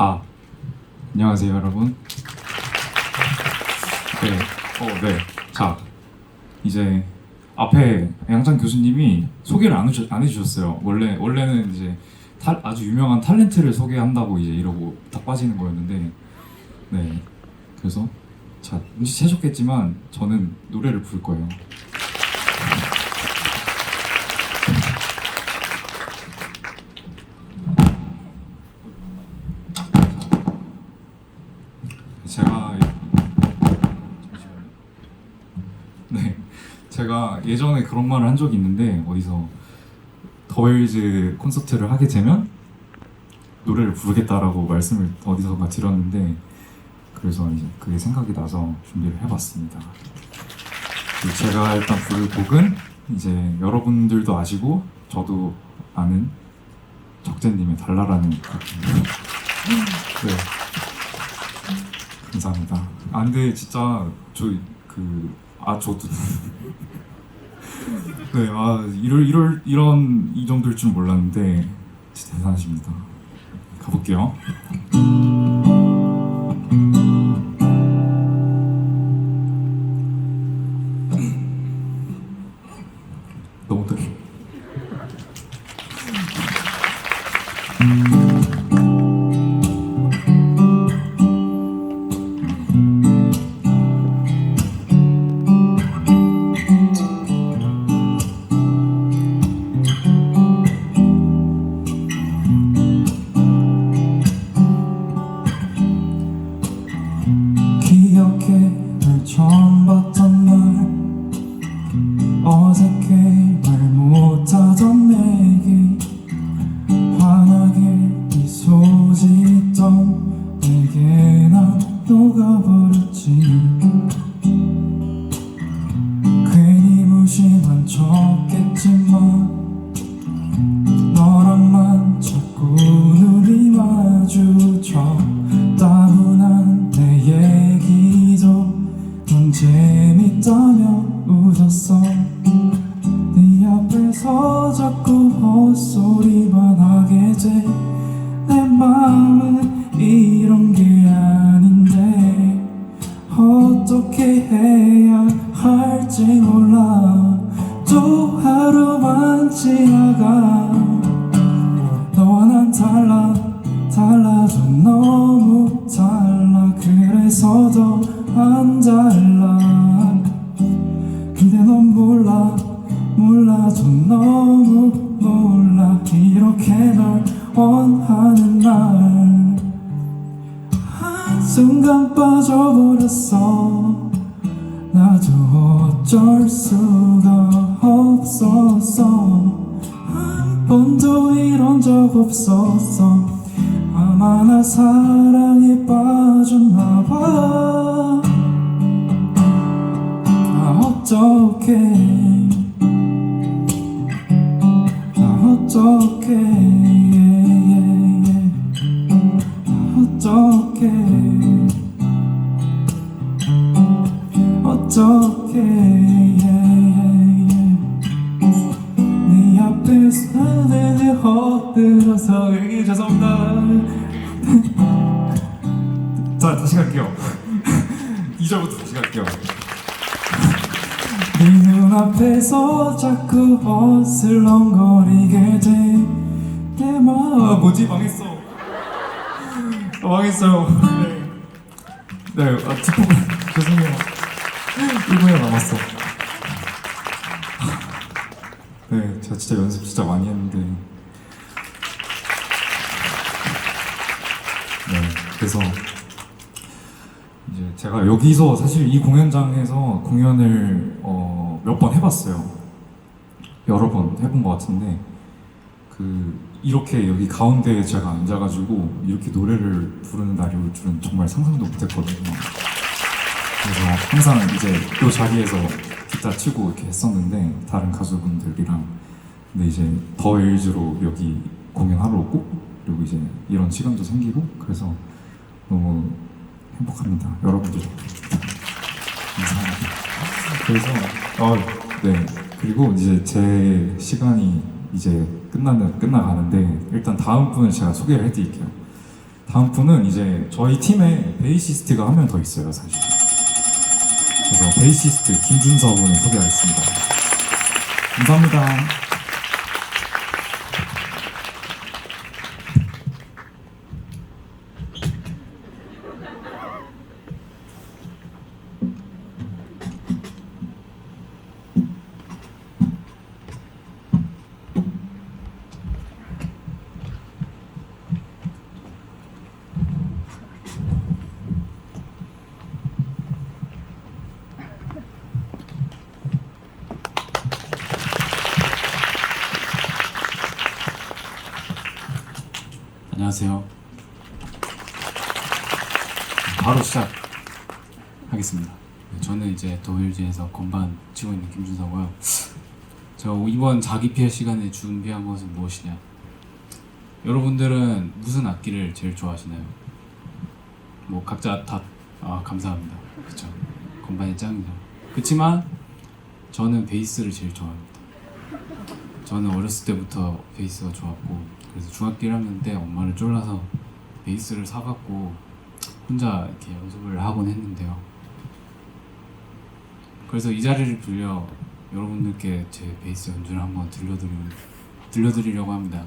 아, 안녕하세요, 여러분. 네, 어, 네. 자, 이제 앞에 양장 교수님이 소개를 안, 해주, 안 해주셨어요. 원래 원래는 이제 탈- 아주 유명한 탤런트를 소개한다고 이제 이러고 딱 빠지는 거였는데, 네. 그래서 자 눈치채셨겠지만 저는 노래를 부를 거예요. 제가 잠시만요. 네, 제가 예전에 그런 말을 한 적이 있는데 어디서 더일즈 콘서트를 하게 되면 노래를 부르겠다라고 말씀을 어디선가 드렸는데 그래서 이제 그게 생각이 나서 준비를 해봤습니다. 제가 일단 부를 곡은 이제 여러분들도 아시고 저도 아는 적재님의 달라라는 곡입니다. 네. 감사합니다. 아 근데 진짜 저 그 아 저도 네 아 이럴 이럴 이런 이 정도일 줄 몰랐는데 진짜 대단하십니다. 가볼게요. 내 마음은 이 어쩔 수가 없었어 한 번도 이런 적 없었어 아마 나 사랑에 빠졌나 봐. 나 어떡해. 나 어떡해. 나 어떡해 어떡해 네 앞에서 내내 헛들어서. 얘기 죄송합니다. 자 다시 갈게요. 2절부터 다시 갈게요. 네 눈앞에서 자꾸 어슬렁거리게 마음 아, 뭐지? 망했어. 아, 망했어요. 네, 네 아, 죄송해요 1분이 남았어 네 제가 진짜 연습 진짜 많이 했는데 네 그래서 이제 제가 여기서 사실 이 공연장에서 공연을 어, 몇 번 해봤어요. 여러 번 해본 것 같은데 그 이렇게 여기 가운데에 제가 앉아가지고 이렇게 노래를 부르는 날이 올 줄은 정말 상상도 못했거든요. 그래서 항상 이제 이 자리에서 기타 치고 이렇게 했었는데 다른 가수분들이랑 근데 이제 더 일즈로 여기 공연하러 오고 그리고 이제 이런 시간도 생기고 그래서 너무 행복합니다. 여러분들 감사합니다. 그래서 어, 네 그리고 이제 제 시간이 이제 끝나는 끝나가는데 일단 다음 분을 제가 소개를 해드릴게요. 다음 분은 이제 저희 팀에 베이시스트가 한 명 더 있어요, 사실. 베이시스트 김준서 분을 소개하겠습니다. 감사합니다. 안녕하세요. 바로 시작하겠습니다. 네, 저는 이제 더윌즈에서 건반 치고 있는 김준서고요. 저 이번 자기 피해 시간에 준비한 것은 무엇이냐? 여러분들은 무슨 악기를 제일 좋아하시나요? 뭐 각자 다 아, 감사합니다. 그쵸? 건반이 짱이죠. 그렇지만 저는 베이스를 제일 좋아합니다. 저는 어렸을 때부터 베이스가 좋았고 그래서 중학교 1학년 때 엄마를 쫄라서 베이스를 사갖고 혼자 이렇게 연습을 하곤 했는데요. 그래서 이 자리를 빌려 여러분들께 제 베이스 연주를 한번 들려드리, 들려드리려고 합니다.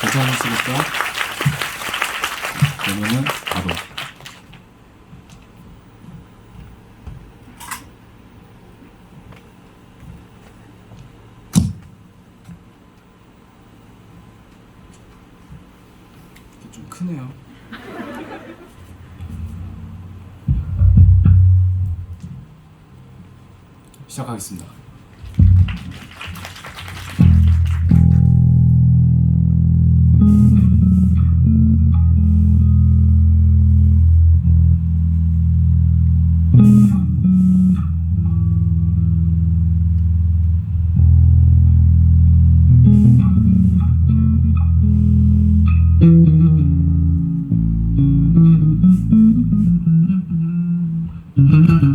괜찮으시겠어요? 그러면은 바로 시작하겠습니다. 숲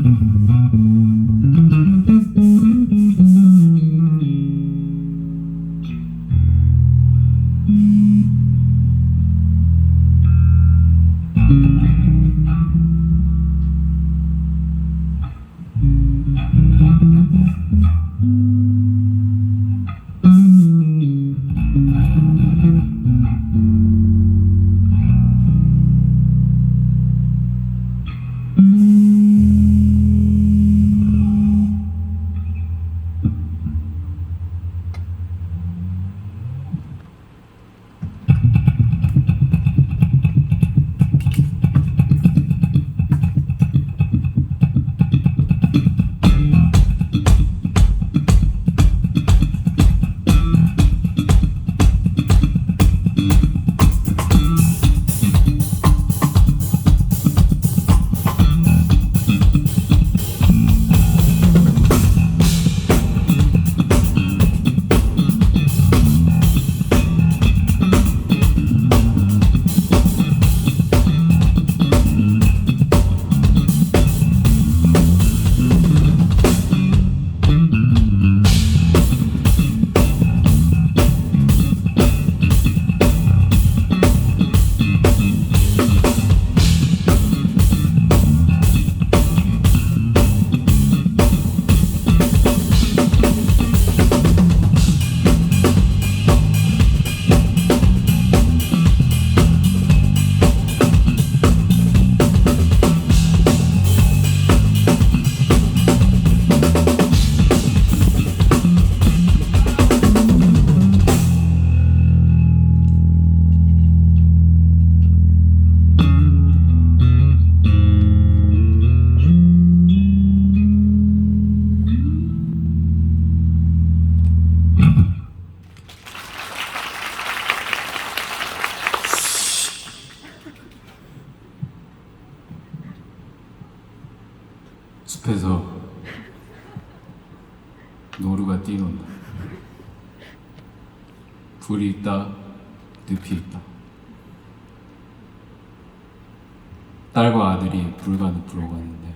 딸과 아들이 불가는 불어가는데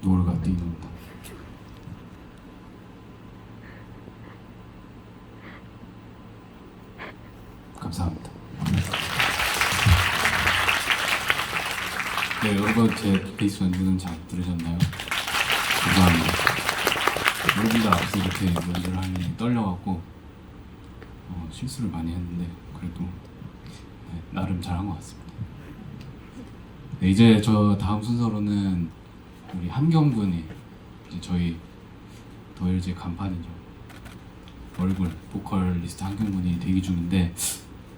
노을가 뛰는다. 감사합니다. 네, 여러분 제 베이스 연주는 잘 들으셨나요? 감사합니다. 여러분들 앞에서 이렇게 연주를 하니 떨려갖고 실수를 많이 했는데 그래도 네, 나름 잘한 것 같습니다. 네, 이제 저 다음 순서로는 우리 함경 군이 이제 저희 더일즈 간판이죠. 얼굴 보컬리스트 함경 군이 대기 중인데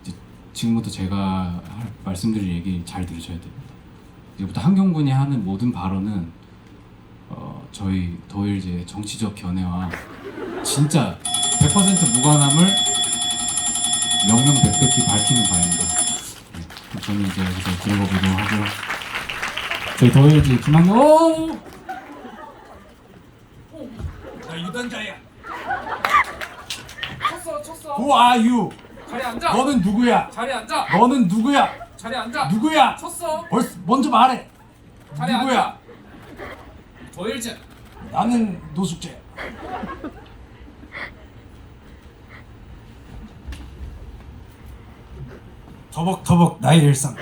이제 지금부터 제가 할, 말씀드릴 얘기 잘 들으셔야 됩니다. 이제부터 함경 군이 하는 모든 발언은 어, 저희 더일즈의 정치적 견해와 진짜 100% 무관함을 명명백백히 밝히는 바입니다. 네, 그럼 저는 이제 여기서 들어가 보도록 하고요. 저희 더일즈 김학경 오! 나 유단자야. 쳤어 쳤어 Who are you? 자리 앉아 너는 누구야? 자리 앉아 너는 누구야? 자리 앉아 누구야? 쳤어 벌써 먼저 말해. 자리 누구야? 앉아 더일즈 나는 노숙자 야. 터벅터벅 나의 일상.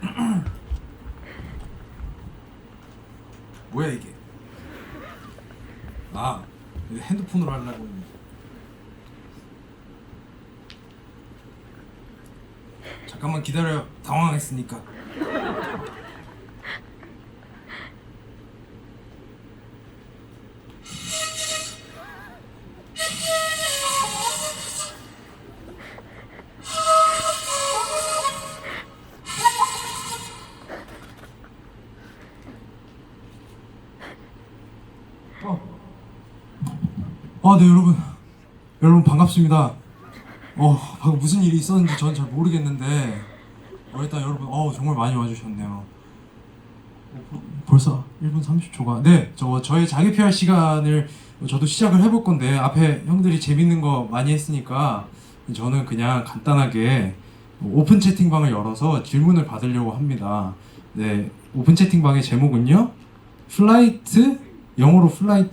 뭐야 이게? 아 핸드폰으로 하려고 했는데. 잠깐만 기다려 당황했으니까 아, 네 여러분 여러분 반갑습니다 어 방금 무슨 일이 있었는지 전 잘 모르겠는데 어, 일단 여러분 어 정말 많이 와주셨네요. 어, 벌- 벌써 1분 30초가 네, 저 저의 자기 PR 시간을 저도 시작을 해볼 건데 앞에 형들이 재밌는 거 많이 했으니까 저는 그냥 간단하게 오픈 채팅방을 열어서 질문을 받으려고 합니다. 네, 오픈 채팅방의 제목은요. 플라이트 영어로 플라이트